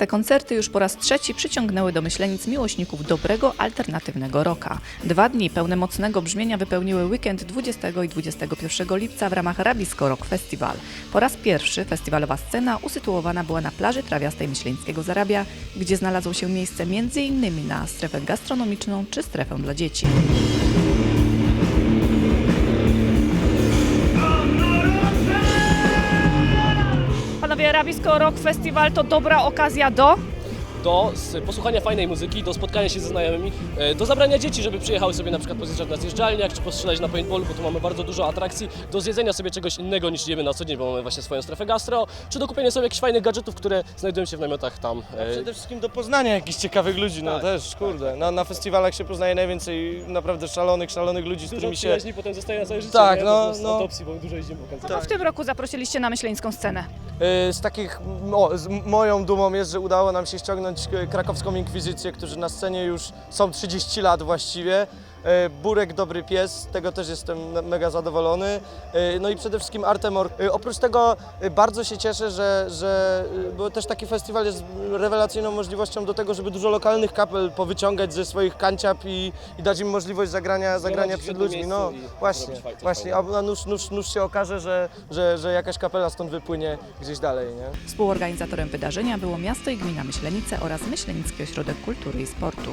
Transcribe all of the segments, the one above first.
Te koncerty już po raz trzeci przyciągnęły do Myślenic miłośników dobrego, alternatywnego rocka. Dwa dni pełne mocnego brzmienia wypełniły weekend 20 i 21 lipca w ramach Rabisko Rock Festival. Po raz pierwszy festiwalowa scena usytuowana była na plaży trawiastej Myśleńskiego Zarabia, gdzie znalazło się miejsce m.in. na strefę gastronomiczną czy strefę dla dzieci. Panowie, Rabisko Rock Festival to dobra okazja do... do posłuchania fajnej muzyki, do spotkania się ze znajomymi, e, do zabrania dzieci, żeby przyjechały sobie na przykład pozjeżdżać na zjeżdżalniach, czy postrzelać na paintballu, bo tu mamy bardzo dużo atrakcji, do zjedzenia sobie czegoś innego niż jemy na co dzień, bo mamy właśnie swoją strefę gastro, czy do kupienia sobie jakichś fajnych gadżetów, które znajdują się w namiotach tam. e, Przede wszystkim do poznania jakichś ciekawych ludzi, no Tak. też, kurde. Na, na festiwalach się poznaje najwięcej naprawdę szalonych, szalonych ludzi, z Dużo którymi się... przyjaźni potem zostaje na całe życie, Tak, nie? no, no. adopcji, bo dużo jeździmy po. Co w tym roku zaprosiliście na myśleńską scenę? Y, Z takich, o, z moją dumą jest, że udało nam się ściągnąć e, krakowską inkwizycję, którzy na scenie już są 30 lat właściwie. E, Burek Dobry Pies, z tego też jestem me- mega zadowolony. E, No i przede wszystkim Artemor. E, Oprócz tego bardzo się cieszę, że, że bo też taki festiwal jest rewelacyjną możliwością do tego, żeby dużo lokalnych kapel powyciągać ze swoich kanciap i, i dać im możliwość zagrania, zagrania przed ludźmi. No właśnie, właśnie. A a nuż, nuż, nuż się okaże, że, że, że jakaś kapela stąd wypłynie gdzieś dalej, nie? Współorganizatorem wydarzenia było miasto i gmina Myślenice oraz Myślenicki Ośrodek Kultury i Sportu.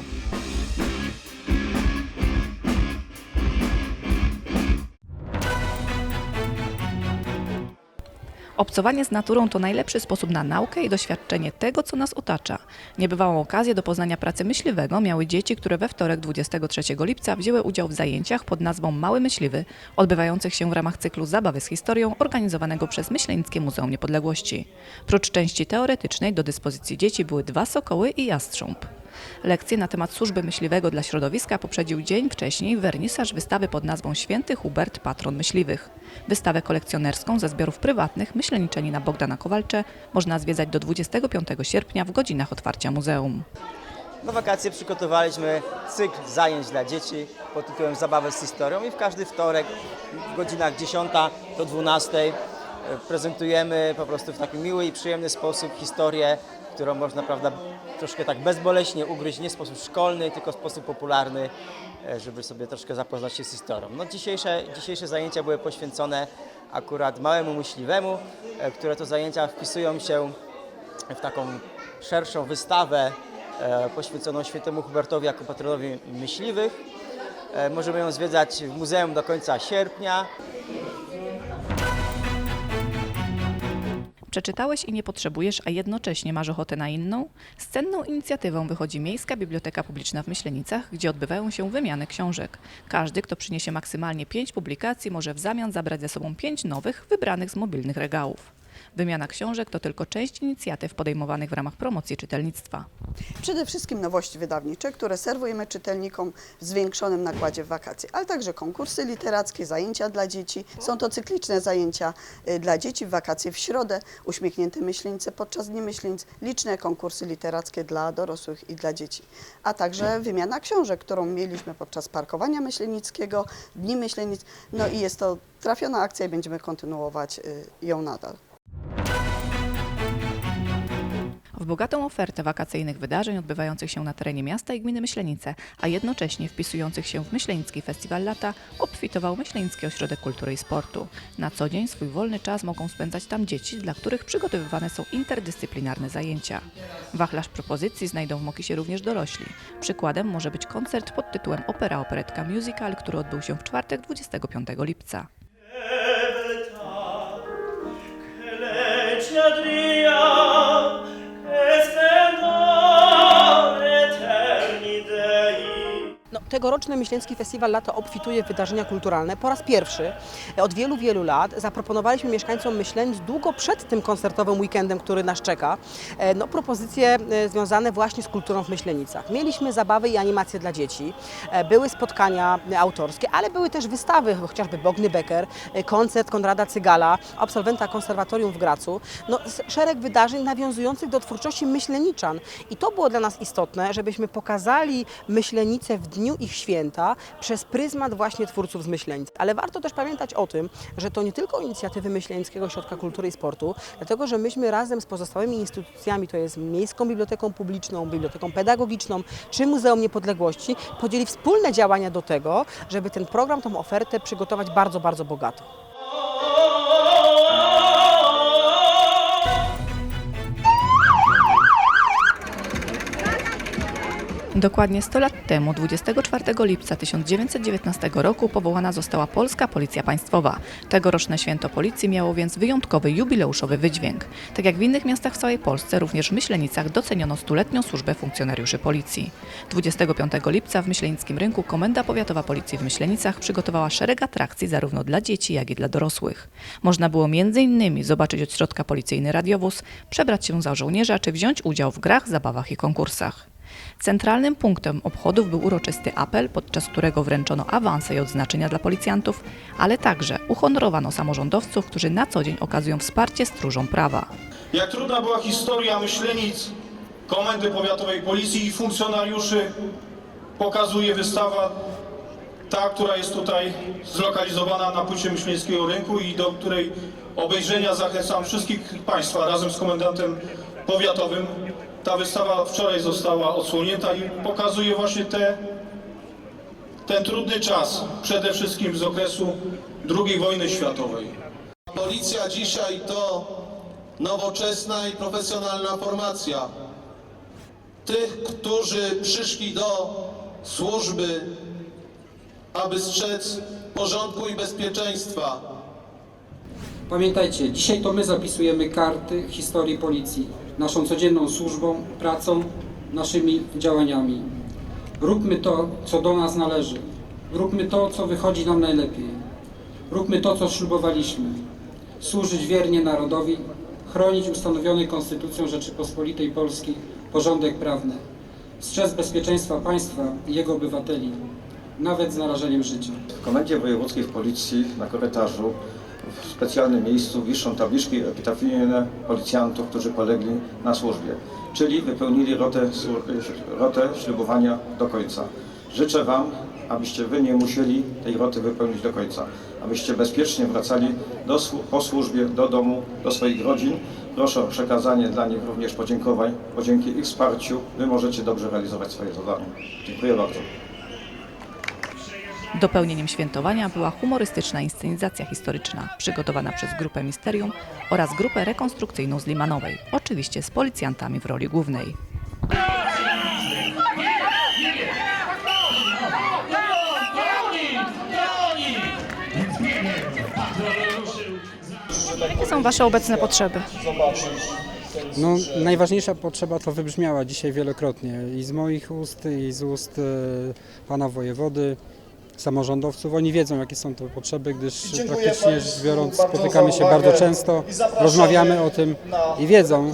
Obcowanie z naturą to najlepszy sposób na naukę i doświadczenie tego, co nas otacza. Niebywałą okazję do poznania pracy myśliwego miały dzieci, które we wtorek 23 lipca wzięły udział w zajęciach pod nazwą Mały Myśliwy, odbywających się w ramach cyklu Zabawy z historią organizowanego przez Myślenickie Muzeum Niepodległości. Prócz części teoretycznej do dyspozycji dzieci były dwa sokoły i jastrząb. Lekcje na temat służby myśliwego dla środowiska poprzedził dzień wcześniej wernisaż wystawy pod nazwą Święty Hubert Patron Myśliwych. Wystawę kolekcjonerską ze zbiorów prywatnych Myśleniczenina Bogdana Kowalcze można zwiedzać do 25 sierpnia w godzinach otwarcia muzeum. Na wakacje przygotowaliśmy cykl zajęć dla dzieci pod tytułem Zabawę z historią i w każdy wtorek w godzinach 10 do 12 e, prezentujemy po prostu w taki miły i przyjemny sposób historię, którą można prawda, troszkę tak bezboleśnie ugryźć, nie w sposób szkolny, tylko w sposób popularny, e, żeby sobie troszkę zapoznać się z historią. No, dzisiejsze, dzisiejsze zajęcia były poświęcone akurat małemu myśliwemu, e, które to zajęcia wpisują się w taką szerszą wystawę e, poświęconą świętemu Hubertowi jako patronowi myśliwych. Możemy ją zwiedzać w muzeum do końca sierpnia. Przeczytałeś i nie potrzebujesz, a jednocześnie masz ochotę na inną? Z cenną inicjatywą wychodzi Miejska Biblioteka Publiczna w Myślenicach, gdzie odbywają się wymiany książek. Każdy, kto przyniesie maksymalnie pięć publikacji, może w zamian zabrać ze sobą pięć nowych, wybranych z mobilnych regałów. Wymiana książek to tylko część inicjatyw podejmowanych w ramach promocji czytelnictwa. Przede wszystkim nowości wydawnicze, które serwujemy czytelnikom w zwiększonym nakładzie w wakacje, ale także konkursy literackie, zajęcia dla dzieci. Są to cykliczne zajęcia y, dla dzieci w wakacje w środę, uśmiechnięte myśleńce podczas Dni Myślenic, liczne konkursy literackie dla dorosłych i dla dzieci, a także wymiana książek, którą mieliśmy podczas parkowania myślenickiego, Dni Myślenic. No i jest to trafiona akcja i będziemy kontynuować y, ją nadal. W bogatą ofertę wakacyjnych wydarzeń odbywających się na terenie miasta i gminy Myślenice, a jednocześnie wpisujących się w Myślenicki Festiwal Lata, obfitował Myślenicki Ośrodek Kultury i Sportu. Na co dzień swój wolny czas mogą spędzać tam dzieci, dla których przygotowywane są interdyscyplinarne zajęcia. Wachlarz propozycji znajdą w Mokisie również dorośli. Przykładem może być koncert pod tytułem Opera Operetka Musical, który odbył się w czwartek 25 lipca. Tegoroczny Myśleński Festiwal Lato obfituje w wydarzenia kulturalne. Po raz pierwszy od wielu, wielu lat zaproponowaliśmy mieszkańcom Myślenic długo przed tym koncertowym weekendem, który nas czeka, e, no, propozycje e, związane właśnie z kulturą w Myślenicach. Mieliśmy zabawy i animacje dla dzieci, e, były spotkania autorskie, ale były też wystawy, chociażby Bogny Becker, koncert Konrada Cygala, absolwenta konserwatorium w Gracu. No, szereg wydarzeń nawiązujących do twórczości myśleniczan. I to było dla nas istotne, żebyśmy pokazali Myślenice w dniu ich święta przez pryzmat właśnie twórców z Myślenic. Ale warto też pamiętać o tym, że to nie tylko inicjatywy Myślenickiego Ośrodka Kultury i Sportu, dlatego że myśmy razem z pozostałymi instytucjami, to jest Miejską Biblioteką Publiczną, Biblioteką Pedagogiczną czy Muzeum Niepodległości, podjęli wspólne działania do tego, żeby ten program, tą ofertę przygotować bardzo, bardzo bogato. Dokładnie 100 lat temu, 24 lipca 1919 roku, powołana została Polska Policja Państwowa. Tegoroczne święto policji miało więc wyjątkowy jubileuszowy wydźwięk. Tak jak w innych miastach w całej Polsce, również w Myślenicach doceniono stuletnią służbę funkcjonariuszy policji. 25 lipca w Myślenickim Rynku Komenda Powiatowa Policji w Myślenicach przygotowała szereg atrakcji zarówno dla dzieci, jak i dla dorosłych. Można było m.in. zobaczyć od środka policyjny radiowóz, przebrać się za żołnierza czy wziąć udział w grach, zabawach i konkursach. Centralnym punktem obchodów był uroczysty apel, podczas którego wręczono awanse i odznaczenia dla policjantów, ale także uhonorowano samorządowców, którzy na co dzień okazują wsparcie stróżom prawa. Jak trudna była historia Myślenic, Komendy Powiatowej Policji i funkcjonariuszy, pokazuje wystawa, ta, która jest tutaj zlokalizowana na płycie Myśleńskiego Rynku i do której obejrzenia zachęcam wszystkich Państwa razem z Komendantem Powiatowym. Ta wystawa wczoraj została odsłonięta i pokazuje właśnie te, ten trudny czas, przede wszystkim z okresu II wojny światowej. Policja dzisiaj to nowoczesna i profesjonalna formacja tych, którzy przyszli do służby, aby strzec porządku i bezpieczeństwa. Pamiętajcie, dzisiaj to my zapisujemy karty historii policji, naszą codzienną służbą, pracą, naszymi działaniami. Róbmy to, co do nas należy. Róbmy to, co wychodzi nam najlepiej. Róbmy to, co ślubowaliśmy. Służyć wiernie narodowi, chronić ustanowiony Konstytucją Rzeczypospolitej Polskiej porządek prawny, strzec bezpieczeństwa państwa i jego obywateli, nawet z narażeniem życia. W Komendzie Wojewódzkiej w Policji na korytarzu w specjalnym miejscu wiszą tabliczki epitafijne policjantów, którzy polegli na służbie, czyli wypełnili rotę, rotę ślubowania do końca. Życzę Wam, abyście Wy nie musieli tej roty wypełnić do końca, abyście bezpiecznie wracali do, po służbie do domu, do swoich rodzin. Proszę o przekazanie dla nich również podziękowań, bo dzięki ich wsparciu Wy możecie dobrze realizować swoje zadania. Dziękuję bardzo. Dopełnieniem świętowania była humorystyczna inscenizacja historyczna, przygotowana przez grupę Misterium oraz grupę rekonstrukcyjną z Limanowej, oczywiście z policjantami w roli głównej. Jakie są Wasze obecne potrzeby? No, najważniejsza potrzeba to wybrzmiała dzisiaj wielokrotnie i z moich ust, i z ust e, pana wojewody, samorządowców. Oni wiedzą, jakie są to potrzeby, gdyż praktycznie rzecz biorąc spotykamy się bardzo często, rozmawiamy o tym i wiedzą,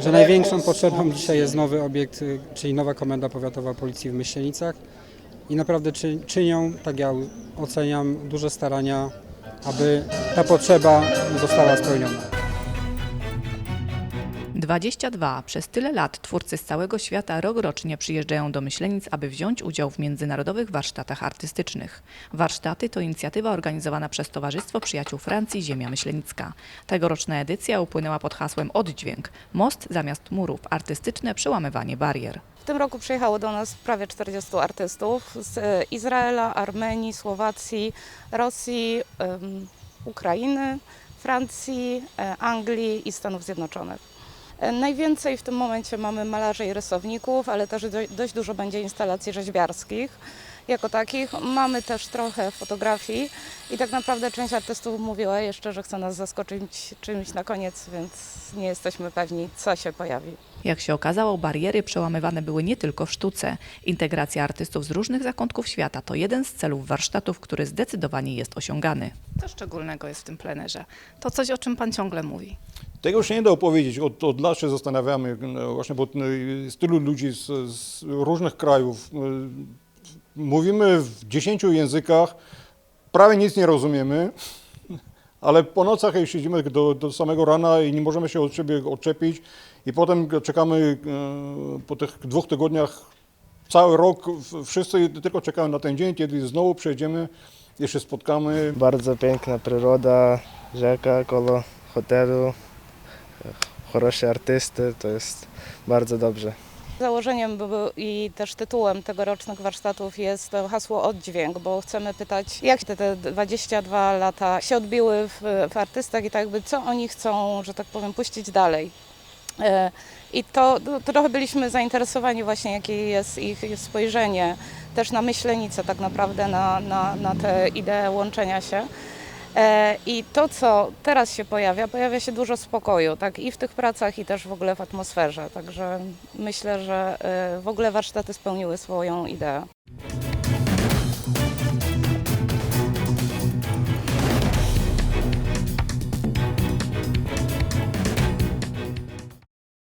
że największą potrzebą dzisiaj jest nowy obiekt, y, czyli nowa Komenda Powiatowa Policji w Myślenicach i naprawdę czy, czynią, tak ja oceniam, duże starania, aby ta potrzeba została spełniona. 22. Przez tyle lat twórcy z całego świata rokrocznie przyjeżdżają do Myślenic, aby wziąć udział w międzynarodowych warsztatach artystycznych. Warsztaty to inicjatywa organizowana przez Towarzystwo Przyjaciół Francji Ziemia Myślenicka. Tegoroczna edycja upłynęła pod hasłem Oddźwięk. Most zamiast murów. Artystyczne przełamywanie barier. W tym roku przyjechało do nas prawie 40 artystów z e, Izraela, Armenii, Słowacji, Rosji, Ukrainy, Francji, e, Anglii i Stanów Zjednoczonych. E, Najwięcej w tym momencie mamy malarzy i rysowników, ale też do- dość dużo będzie instalacji rzeźbiarskich jako takich. Mamy też trochę fotografii i tak naprawdę część artystów mówiła jeszcze, że chce nas zaskoczyć czymś na koniec, więc nie jesteśmy pewni, co się pojawi. Jak się okazało, bariery przełamywane były nie tylko w sztuce. Integracja artystów z różnych zakątków świata to jeden z celów warsztatów, który zdecydowanie jest osiągany. Co szczególnego jest w tym plenerze? To coś, o czym Pan ciągle mówi. Tego się nie da opowiedzieć. Od, od lat się zastanawiamy, no, właśnie bo no, jest tylu ludzi z, z różnych krajów. No, Mówimy w dziesięciu językach, prawie nic nie rozumiemy, ale po nocach jak siedzimy do, do samego rana i nie możemy się od siebie odczepić i potem czekamy e, po tych dwóch tygodniach Cały rok w- wszyscy tylko czekają na ten dzień, kiedy znowu przyjedziemy i się spotkamy. Bardzo piękna przyroda, rzeka koło hotelu, хороші artysty, to jest bardzo dobrze. Założeniem i też tytułem tegorocznych warsztatów jest hasło oddźwięk, bo chcemy pytać, jak te, te 22 lata się odbiły w, w artystach i tak jakby co oni chcą, że tak powiem, puścić dalej. E, I to, to trochę byliśmy zainteresowani właśnie, jakie jest ich, spojrzenie też na myślenicę tak naprawdę, na, na, na tę ideę łączenia się. E, I to, co teraz się pojawia, pojawia się dużo spokoju, tak i w tych pracach, i też w ogóle w atmosferze. Także myślę, że e, w ogóle warsztaty spełniły swoją ideę.